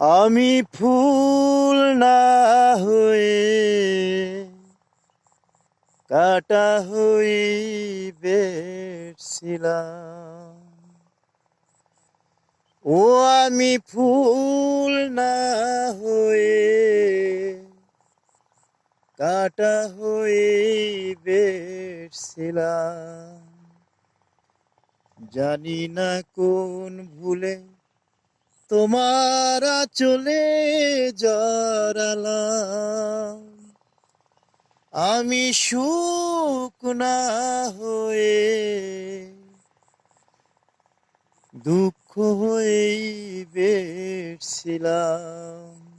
আমি ফুল না হয়ে কাটা হই বেছিলাম ও আমি ফুল না হয়ে কাটা হয়ে বেছিলাম জানি না কোন ভুলে তোমার চলে জড়ালাম। আমি সুখ না হয়ে, দুঃখ হয়েই বেড়ছিলাম।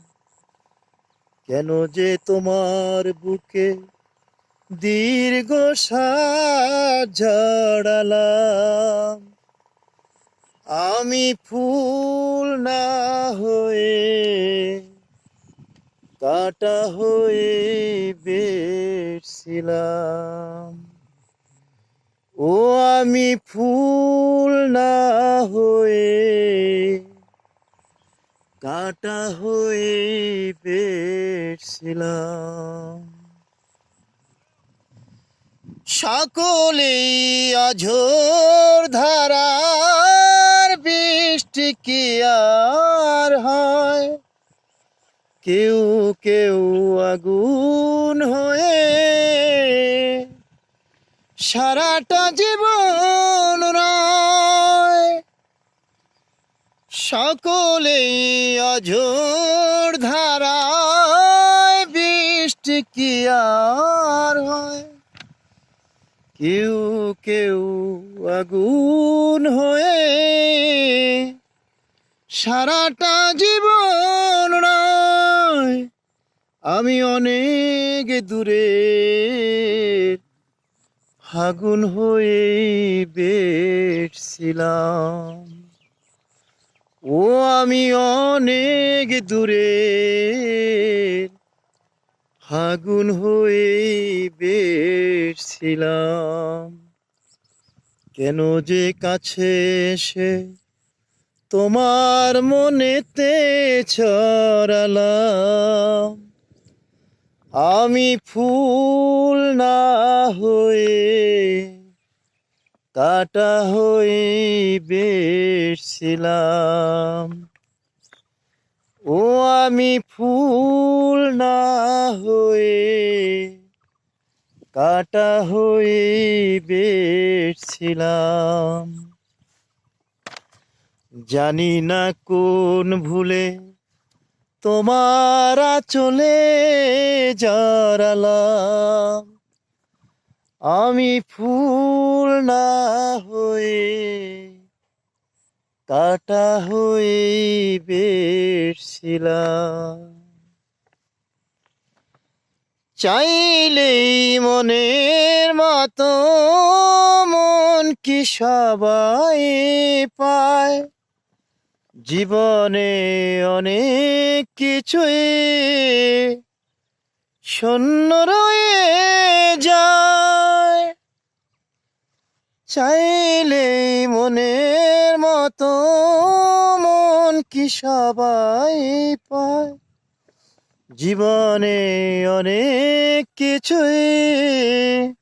কেন যে তোমার বুকে দীর্ঘ শ্বাস ঝড়ালাম? আমি ফুল না হয়ে কাটা হয়ে বেড়ছিলাম ও আমি ফুল না হয়ে কাটা হয়ে বেড়ছিলাম সকলেই অঝোর ধারার বৃষ্টি কি আর হয়? কেউ কেউ আগুন হয়ে সারাটা জীবন রয়। সকলেই অঝোর ধারায় বৃষ্টি কি আর হয়? কেউ কেউ আগুন হয়ে সারাটা জীবন আমি অনেক দূরে ফাগুন হয়ে বেড়ছিলাম ও আমি অনেক দূরে ফাগুন হয়ে বেড়ছিলাম কেন যে কাছে এসে তোমার মনেতে ছড়ালাম। আমি ফুল না হয়ে কাটা হয়ে বেড়ছিলাম। ও আমি ফুল না হয়ে কাটা হয়ে বেড়ছিলাম। জানি না কোন ভুলে তোমার চলে জড়ালাম। আমি ফুল না হয়ে কাটা হয়ে বেড়ছিলাম চাইলেই মনের মতো মন কি সবাই পায়? জীবনে অনেক কিছুই শূন্য রয়ে যায়। চাইলে মনের মতো মন কি সবাই পায়? জীবনে অনেক কিছুই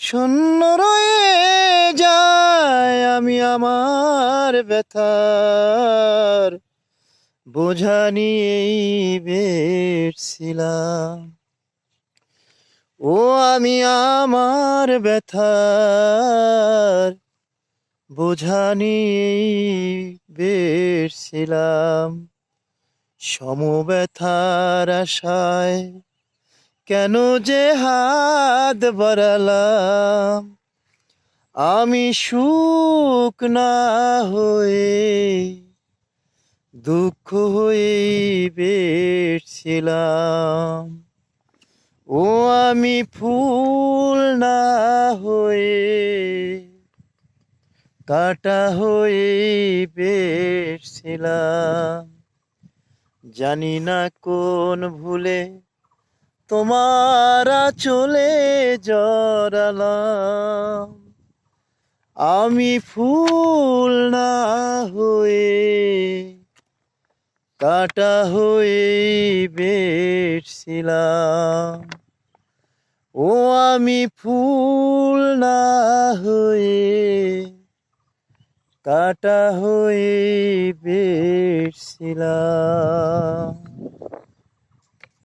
শূন্য রয়ে যায় আমি আমার ব্যথার। বোঝা নিয়েই বেড়ছিলাম ও আমি আমার ব্যথার। বোঝা নিয়েই বেড়ছিলাম সমব্যথার আশায় কেন যে হাত বাড়ালাম? আমি সুখ না হয়ে দুঃখ হয়ে বেড়ছিলাম। ও আমি ফুল না হয়ে কাটা হয়ে বেড়ছিলাম। জানি না কোন ভুলে তোমারা চলে জড়ালাম। আমি ফুল না হয়ে কাটা হয়ে বেড়ছিলাম। ও আমি ফুল না হয়ে কাটা হয়ে বেড়ছিলাম।